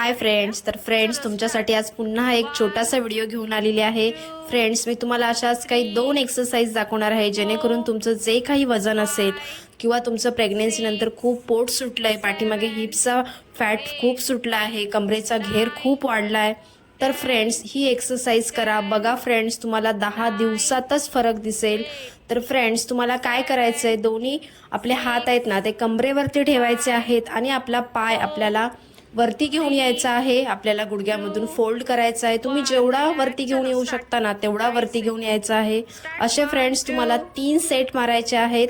Hi friends तर friends तुमच्यासाठी आज पुन्हा एक छोटासा व्हिडिओ घेऊन आलेली आहे. फ्रेंड्स मी तुम्हाला अशाच काही दोन एक्सरसाइज दाखवणार आहे जेणेकरून तुमचं जे काही वजन असेल किंवा तुमचं प्रेग्नेन्सीनंतर खूप पोट सुटलं आहे पाठीमागे हिपचा फॅट खूप सुटला आहे कमरेचा घेर खूप वाढला आहे तर फ्रेंड्स ही एक्सरसाइज करा. बघा फ्रेंड्स तुम्हाला दहा दिवसातच फरक दिसेल. तर फ्रेंड्स तुम्हाला काय करायचं आहे दोन्ही आपले हात आहेत ना ते कमरेवरती ठेवायचे आहेत आणि आपला पाय आपल्याला वरती घेऊन यायचं आहे आपल्याला गुडघ्यामधून फोल्ड करायचं आहे. तुम्ही जेवढा वरती घेऊन येऊ शकता ना तेवढा वरती घेऊन यायचा आहे. असे फ्रेंड्स तुम्हाला तीन सेट मारायचे आहेत.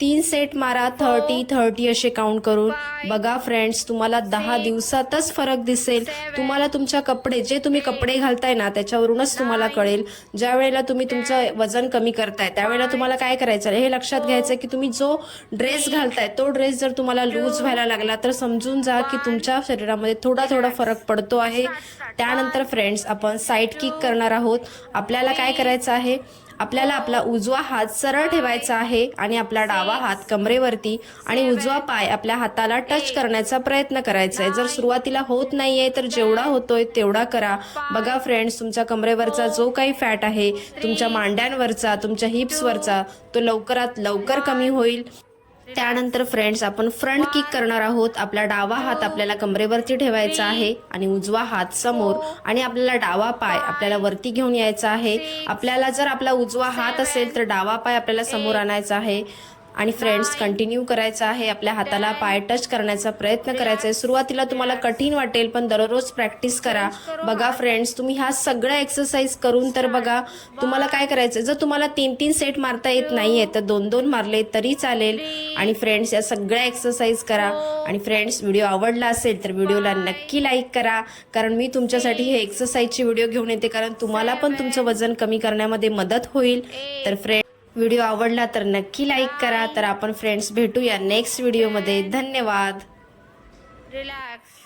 तीन सेट मारा थर्टी थर्टी असे काउंट करून. बघा फ्रेंड्स तुम्हाला दहा दिवसातच फरक दिसेल. तुम्हाला तुमच्या कपडे जे तुम्ही कपडे घालताय ना त्याच्यावरूनच तुम्हाला कळेल. ज्या वेळेला तुम्ही तुमचं वजन कमी करताय त्यावेळेला तुम्हाला काय करायचं आहे? हे लक्षात घ्यायचं की तुम्ही जो ड्रेस घालताय तो ड्रेस जर तुम्हाला लूज व्हायला लागला तर समजून जा की तुमच्या शरीरामध्ये थोडा थोडा फरक पडतो आहे. त्यानंतर फ्रेंड्स आपण साईड किक करणार आहोत. आपल्याला काय करायचं आहे? आपल्याला आपला उजवा हात सरळ ठेवायचा आहे आणि आपला डावा हात कमरेवरती आणि उजवा पाय आपल्या हाताला टच करण्याचा प्रयत्न करायचा आहे. जर सुरुवातीला होत नाहीये तर जेवढा होतोय तेवढा करा. बघा फ्रेंड्स तुमच्या कमरेवरचा जो काही फॅट आहे तुमच्या मांड्यांवरचा तुमच्या हिप्सवरचा तो लवकरात लवकर कमी होईल. त्यानंतर फ्रेंड्स आपण फ्रंट किक करणार आहोत. आपला डावा हात आपल्याला कमरेवरती ठेवायचा आहे आणि उजवा हात समोर आणि आपल्याला डावा पाय आपल्याला वरती घेऊन यायचा आहे. आपल्याला जर आपला उजवा हात असेल तर डावा पाय आपल्याला समोर आणायचा आहे. आणि फ्रेंड्स कंटिन्यू करायचं आहे आपल्या हाताला पाय टच करण्याचा प्रयत्न करायचा आहे. सुरुवातीला तुम्हाला कठीण वाटेल पण दररोज प्रॅक्टिस करा. बघा फ्रेंड्स तुम्ही ह्या सगळ्या एक्सरसाइज करून तर बघा तुम्हाला काय करायचं जर तुम्हाला तीन तीन सेट मारता येत नाही आहे तर दोन दोन मारले तरी चालेल. आणि फ्रेंड्स या सगळ्या एक्सरसाइज करा. आणि फ्रेंड्स व्हिडिओ आवडला असेल तर व्हिडिओला नक्की लाईक करा. कारण मी तुमच्यासाठी हे एक्सरसाइजची व्हिडिओ घेऊन येते कारण तुम्हाला पण तुमचं वजन कमी करण्यामध्ये मदत होईल. तर फ्रेंड व्हिडिओ आवडला तर नक्की लाईक करा तर आपण फ्रेंड्स भेटूया नेक्स्ट व्हिडिओमध्ये. धन्यवाद. रिलॅक्स